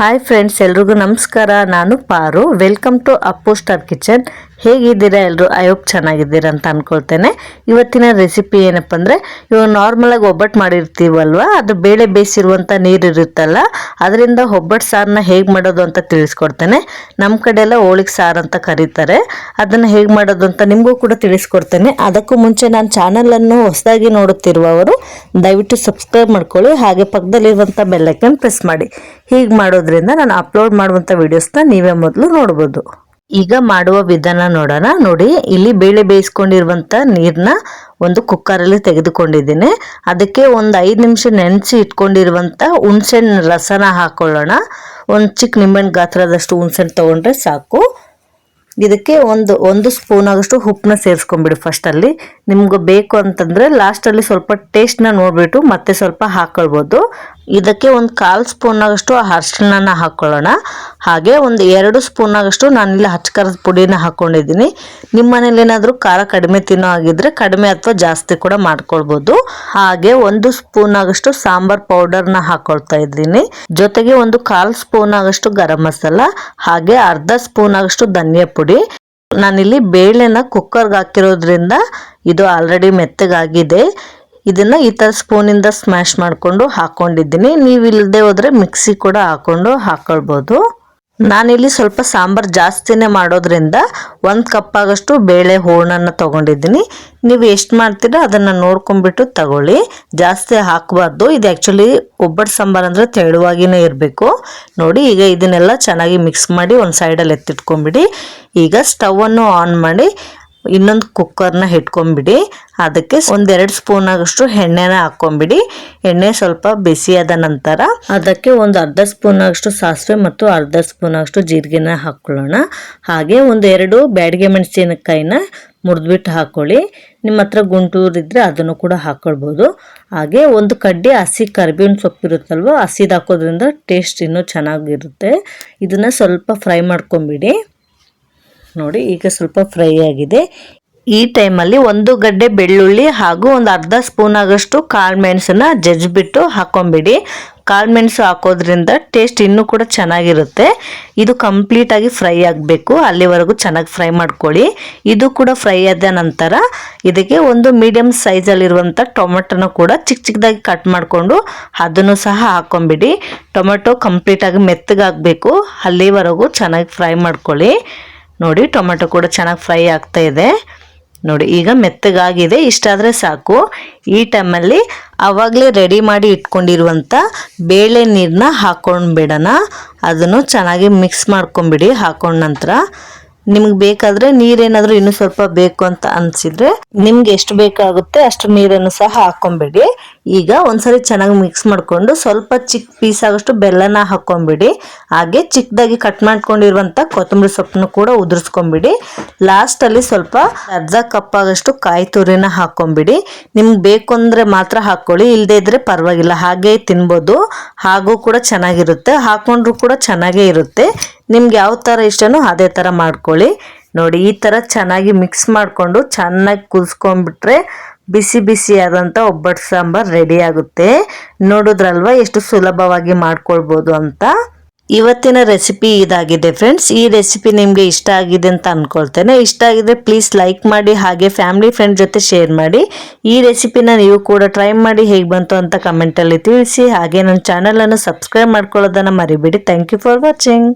Hi friends ಎಲ್ರಿಗೂ ನಮಸ್ಕಾರ ನಾನು Paru welcome to Appu star kitchen ಹೇಗಿದ್ದೀರಾ ಎಲ್ಲರೂ ಅಯ್ಯೋಕ್ಕೆ ಚೆನ್ನಾಗಿದ್ದೀರ ಅಂತ ಅಂದ್ಕೊಳ್ತೇನೆ ಇವತ್ತಿನ ರೆಸಿಪಿ ಏನಪ್ಪ ಅಂದರೆ, ಇವಾಗ ನಾರ್ಮಲಾಗಿ ಒಬ್ಬಟ್ಟು ಮಾಡಿರ್ತೀವಲ್ವ? ಅದು ಬೇಳೆ ಬೇಯಿಸಿರುವಂಥ ನೀರು ಇರುತ್ತಲ್ಲ ಅದರಿಂದ ಒಬ್ಬಟ್ಟು ಸಾರನ್ನ ಹೇಗೆ ಮಾಡೋದು ಅಂತ ತಿಳಿಸ್ಕೊಡ್ತೇನೆ. ನಮ್ಮ ಕಡೆ ಎಲ್ಲ ಹೋಳಿಗೆ ಸಾರು ಅಂತ ಕರೀತಾರೆ. ಅದನ್ನು ಹೇಗೆ ಮಾಡೋದು ಅಂತ ನಿಮಗೂ ಕೂಡ ತಿಳಿಸ್ಕೊಡ್ತೇನೆ. ಅದಕ್ಕೂ ಮುಂಚೆ ನಾನು ಚಾನಲನ್ನು ಹೊಸದಾಗಿ ನೋಡುತ್ತಿರುವವರು, ದಯವಿಟ್ಟು ಸಬ್ಸ್ಕ್ರೈಬ್ ಮಾಡ್ಕೊಳ್ಳಿ, ಹಾಗೆ ಪಕ್ಕದಲ್ಲಿರುವಂಥ ಬೆಲ್ಲೈಕನ್ ಪ್ರೆಸ್ ಮಾಡಿ. ಹೀಗೆ ಮಾಡೋದ್ರಿಂದ ನಾನು ಅಪ್ಲೋಡ್ ಮಾಡುವಂಥ ವೀಡಿಯೋಸ್ನ ನೀವೇ ಮೊದಲು ನೋಡ್ಬೋದು. ಈಗ ಮಾಡುವ ವಿಧಾನ ನೋಡೋಣ. ನೋಡಿ, ಇಲ್ಲಿ ಬೇಳೆ ಬೇಯಿಸ್ಕೊಂಡಿರುವಂಥ ನೀರನ್ನ ಒಂದು ಕುಕ್ಕರಲ್ಲಿ ತೆಗೆದುಕೊಂಡಿದ್ದೀನಿ. ಅದಕ್ಕೆ ಒಂದು ಐದು ನಿಮಿಷ ನೆನೆಸಿ ಇಟ್ಕೊಂಡಿರುವಂಥ ಹುಣ್ಸೆಹಣ್ಣು ರಸನ ಹಾಕೊಳ್ಳೋಣ. ಒಂದು ಚಿಕ್ಕ ನಿಂಬೆಹಣ್ಣು ಗಾತ್ರದಷ್ಟು ಹುಣ್ಸೆಹಣ್ಣು ತೊಗೊಂಡ್ರೆ ಸಾಕು. ಇದಕ್ಕೆ ಒಂದು ಒಂದು ಸ್ಪೂನ್ ಆಗಷ್ಟು ಉಪ್ಪನ್ನ ಸೇರಿಸ್ಕೊಂಬಿಡಿ ಫಸ್ಟಲ್ಲಿ ನಿಮ್ಗೆ ಬೇಕು ಅಂತಂದರೆ ಲಾಸ್ಟಲ್ಲಿ ಸ್ವಲ್ಪ ಟೇಸ್ಟ್ನ ನೋಡಿಬಿಟ್ಟು ಮತ್ತೆ ಸ್ವಲ್ಪ ಹಾಕೊಳ್ಬೋದು. ಇದಕ್ಕೆ ಒಂದು ಕಾಲು ಸ್ಪೂನ್ ಆಗಷ್ಟು ಅರಿಶಿನ ಹಾಕ್ಕೊಳ್ಳೋಣ ಹಾಗೆ ಒಂದು ಎರಡು ಸ್ಪೂನ್ ಆಗಷ್ಟು ನಾನಿಲ್ಲಿ ಹಚ್ಕರದ ಪುಡಿನ ಹಾಕ್ಕೊಂಡಿದ್ದೀನಿ ನಿಮ್ಮ ಮನೇಲಿ ಏನಾದರೂ ಖಾರ ಕಡಿಮೆ ತಿನ್ನೋ ಆಗಿದ್ರೆ ಕಡಿಮೆ ಅಥವಾ ಜಾಸ್ತಿ ಕೂಡ ಮಾಡ್ಕೊಳ್ಬೋದು. ಹಾಗೆ ಒಂದು ಸ್ಪೂನ್ ಆಗಷ್ಟು ಸಾಂಬಾರ್ ಪೌಡರ್ನ ಹಾಕ್ಕೊಳ್ತಾ ಇದ್ದೀನಿ. ಜೊತೆಗೆ ಒಂದು ಕಾಲು ಸ್ಪೂನ್ ಆಗಷ್ಟು ಗರಂ ಮಸಾಲ, ಹಾಗೆ ಅರ್ಧ ಸ್ಪೂನ್ ಆಗಷ್ಟು ಧನಿಯಾ ಪುಡಿ. ನಾನಿಲ್ಲಿ ಬೇಳೆನ ಕುಕ್ಕರ್ಗೆ ಹಾಕಿರೋದ್ರಿಂದ ಇದು ಆಲ್ರೆಡಿ ಮೆತ್ತಗಾಗಿದೆ. ಇದನ್ನ ಈ ಥರ ಸ್ಪೂನಿಂದ ಸ್ಮ್ಯಾಶ್ ಮಾಡಿಕೊಂಡು ಹಾಕೊಂಡಿದ್ದೀನಿ. ನೀವು ಇಲ್ಲದೆ ಹೋದ್ರೆ ಮಿಕ್ಸಿ ಕೂಡ ಹಾಕೊಂಡು ಹಾಕೊಳ್ಬೋದು. ನಾನಿಲ್ಲಿ ಸ್ವಲ್ಪ ಸಾಂಬಾರು ಜಾಸ್ತಿನೇ ಮಾಡೋದ್ರಿಂದ ಒಂದು ಕಪ್ ಆಗಷ್ಟು ಬೇಳೆ ಹೂರ್ಣನ ತೊಗೊಂಡಿದ್ದೀನಿ. ನೀವು ಎಷ್ಟು ಮಾಡ್ತೀರೋ ಅದನ್ನು ನೋಡ್ಕೊಂಬಿಟ್ಟು ತಗೊಳ್ಳಿ. ಜಾಸ್ತಿ ಹಾಕಬಾರ್ದು. ಇದು ಆ್ಯಕ್ಚುಲಿ ಒಬ್ಬಟ್ಟು ಸಾಂಬಾರ್ ಅಂದರೆ ತೆಳುವಾಗಿನೇ ಇರಬೇಕು. ನೋಡಿ, ಈಗ ಇದನ್ನೆಲ್ಲ ಚೆನ್ನಾಗಿ ಮಿಕ್ಸ್ ಮಾಡಿ ಒಂದು ಸೈಡಲ್ಲಿ ಎತ್ತಿಟ್ಕೊಂಬಿಡಿ ಈಗ ಸ್ಟವನ್ನು ಆನ್ ಮಾಡಿ ಇನ್ನೊಂದು ಕುಕ್ಕರ್ನ ಇಟ್ಕೊಂಬಿಡಿ ಅದಕ್ಕೆ ಒಂದೆರಡು ಸ್ಪೂನ್ ಆಗಷ್ಟು ಎಣ್ಣೆನ ಹಾಕೊಂಬಿಡಿ ಎಣ್ಣೆ ಸ್ವಲ್ಪ ಬಿಸಿಯಾದ ನಂತರ ಅದಕ್ಕೆ ಒಂದು ಅರ್ಧ ಸ್ಪೂನ್ ಆಗಷ್ಟು ಸಾಸಿವೆ ಮತ್ತು ಅರ್ಧ ಸ್ಪೂನ್ ಆಗಷ್ಟು ಜೀರಿಗೆನ ಹಾಕೊಳ್ಳೋಣ. ಹಾಗೆ ಒಂದು ಎರಡು ಬ್ಯಾಡಿಗೆ ಮೆಣಸಿನಕಾಯಿನ ಮುರಿದ್ಬಿಟ್ಟು ಹಾಕೊಳ್ಳಿ. ನಿಮ್ಮ ಹತ್ರ ಗುಂಟೂರು ಇದ್ದರೆ ಅದನ್ನು ಕೂಡ ಹಾಕ್ಕೊಳ್ಬೋದು ಹಾಗೆ ಒಂದು ಕಡ್ಡಿ ಹಸಿ ಕರಿಬೇವಿನ ಸೊಪ್ಪು ಇರುತ್ತಲ್ವ, ಹಸಿದು ಹಾಕೋದ್ರಿಂದ ಟೇಸ್ಟ್ ಇನ್ನೂ ಚೆನ್ನಾಗಿರುತ್ತೆ. ಇದನ್ನು ಸ್ವಲ್ಪ ಫ್ರೈ ಮಾಡ್ಕೊಂಬಿಡಿ. ನೋಡಿ, ಈಗ ಸ್ವಲ್ಪ ಫ್ರೈ ಆಗಿದೆ. ಈ ಟೈಮಲ್ಲಿ ಒಂದು ಗಡ್ಡೆ ಬೆಳ್ಳುಳ್ಳಿ ಹಾಗೂ ಒಂದು ಅರ್ಧ ಸ್ಪೂನ್ ಆಗೋಷ್ಟು ಕಾಳು ಮೆಣಸನ್ನ ಜಜ್ಜಿಬಿಟ್ಟು ಹಾಕೊಂಬಿಡಿ. ಕಾಳು ಮೆಣಸು ಹಾಕೋದ್ರಿಂದ ಟೇಸ್ಟ್ ಇನ್ನೂ ಕೂಡ ಚೆನ್ನಾಗಿರುತ್ತೆ. ಇದು ಕಂಪ್ಲೀಟಾಗಿ ಫ್ರೈ ಆಗಬೇಕು. ಅಲ್ಲಿವರೆಗೂ ಚೆನ್ನಾಗಿ ಫ್ರೈ ಮಾಡ್ಕೊಳ್ಳಿ. ಇದು ಕೂಡ ಫ್ರೈ ಆದ ನಂತರ ಇದಕ್ಕೆ ಒಂದು ಮೀಡಿಯಮ್ ಸೈಜಲ್ಲಿರುವಂಥ ಟೊಮೆಟೊನ ಕೂಡ ಚಿಕ್ಕ ಚಿಕ್ಕದಾಗಿ ಕಟ್ ಮಾಡಿಕೊಂಡು ಅದನ್ನು ಸಹ ಹಾಕೊಂಬಿಡಿ. ಟೊಮೆಟೊ ಕಂಪ್ಲೀಟಾಗಿ ಮೆತ್ತಗಾಗಬೇಕು. ಅಲ್ಲಿವರೆಗೂ ಚೆನ್ನಾಗಿ ಫ್ರೈ ಮಾಡ್ಕೊಳ್ಳಿ. ನೋಡಿ ಟೊಮೆಟೊ ಕೂಡ ಚೆನ್ನಾಗಿ ಫ್ರೈ ಆಗ್ತಾ ಇದೆ. ನೋಡಿ ಈಗ ಮೆತ್ತಗಾಗಿದೆ ಇಷ್ಟಾದರೆ ಸಾಕು. ಈ ಟೈಮಲ್ಲಿ ಆವಾಗಲೇ ರೆಡಿ ಮಾಡಿ ಇಟ್ಕೊಂಡಿರುವಂಥ ಬೇಳೆ ನೀರನ್ನ ಹಾಕೊಂಡ್ಬಿಡೋಣ ಅದನ್ನು ಚೆನ್ನಾಗಿ ಮಿಕ್ಸ್ ಮಾಡ್ಕೊಂಬಿಡಿ ಹಾಕೊಂಡ ನಂತರ. ನಿಮ್ಗೆ ಬೇಕಾದ್ರೆ ನೀರೇನಾದ್ರೂ ಇನ್ನೂ ಸ್ವಲ್ಪ ಬೇಕು ಅಂತ ಅನ್ಸಿದ್ರೆ ನಿಮ್ಗೆ ಎಷ್ಟು ಬೇಕಾಗುತ್ತೆ ಅಷ್ಟು ನೀರನ್ನು ಸಹ ಹಾಕೊಂಬಿಡಿ. ಈಗ ಒಂದ್ಸರಿ ಚೆನ್ನಾಗಿ ಮಿಕ್ಸ್ ಮಾಡ್ಕೊಂಡು ಸ್ವಲ್ಪ ಚಿಕ್ಕ ಪೀಸ್ ಆಗೋಷ್ಟು ಬೆಲ್ಲನ ಹಾಕೊಂಬಿಡಿ. ಹಾಗೆ ಚಿಕ್ಕದಾಗಿ ಕಟ್ ಮಾಡ್ಕೊಂಡಿರುವಂತ ಕೊತ್ತಂಬರಿ ಸೊಪ್ಪನ್ನು ಕೂಡ ಉದುರಿಸ್ಕೊಂಬಿಡಿ. ಲಾಸ್ಟ್ ಅಲ್ಲಿ ಸ್ವಲ್ಪ ಅರ್ಧ ಕಪ್ ಆಗಷ್ಟು ಕಾಯಿ ತುರಿನ ಹಾಕೊಂಬಿಡಿ. ನಿಮ್ಗೆ ಬೇಕು ಅಂದ್ರೆ ಮಾತ್ರ ಹಾಕೊಳ್ಳಿ ಇಲ್ಲದೆ ಇದ್ರೆ ಪರವಾಗಿಲ್ಲ. ಹಾಗೆ ತಿನ್ಬೋದು. ಹಾಗೂ ಕೂಡ ಚೆನ್ನಾಗಿರುತ್ತೆ. ಹಾಕೊಂಡ್ರು ಕೂಡ ಚೆನ್ನಾಗೇ ಇರುತ್ತೆ. ನಿಮ್ಗೆ ಯಾವ ಥರ ಇಷ್ಟನೋ ಅದೇ ಥರ ಮಾಡ್ಕೊಳ್ಳಿ ನೋಡಿ, ಈ ಥರ ಚೆನ್ನಾಗಿ ಮಿಕ್ಸ್ ಮಾಡಿಕೊಂಡು ಚೆನ್ನಾಗಿ ಕುದಿಸ್ಕೊಂಡ್ಬಿಟ್ರೆ ಬಿಸಿ ಬಿಸಿ ಆದಂಥ ಒಬ್ಬಟ್ಟು ಸಾಂಬಾರು ರೆಡಿ ಆಗುತ್ತೆ. ನೋಡಿದ್ರಲ್ವ ಎಷ್ಟು ಸುಲಭವಾಗಿ ಮಾಡ್ಕೊಳ್ಬೋದು ಅಂತ. ಇವತ್ತಿನ ರೆಸಿಪಿ ಇದಾಗಿದೆ ಫ್ರೆಂಡ್ಸ್ ಈ ರೆಸಿಪಿ ನಿಮಗೆ ಇಷ್ಟ ಆಗಿದೆ ಅಂತ ಅಂದ್ಕೊಳ್ತೇನೆ ಇಷ್ಟ ಆಗಿದ್ರೆ ಪ್ಲೀಸ್ ಲೈಕ್ ಮಾಡಿ, ಹಾಗೆ ಫ್ಯಾಮಿಲಿ ಫ್ರೆಂಡ್ ಜೊತೆ ಶೇರ್ ಮಾಡಿ. ಈ ರೆಸಿಪಿನ ನೀವು ಕೂಡ ಟ್ರೈ ಮಾಡಿ ಹೇಗೆ ಬಂತು ಅಂತ ಕಮೆಂಟಲ್ಲಿ ತಿಳಿಸಿ. ಹಾಗೆ ನನ್ನ ಚಾನಲನ್ನು ಸಬ್ಸ್ಕ್ರೈಬ್ ಮಾಡ್ಕೊಳ್ಳೋದನ್ನು ಮರಿಬೇಡಿ. Thank you for watching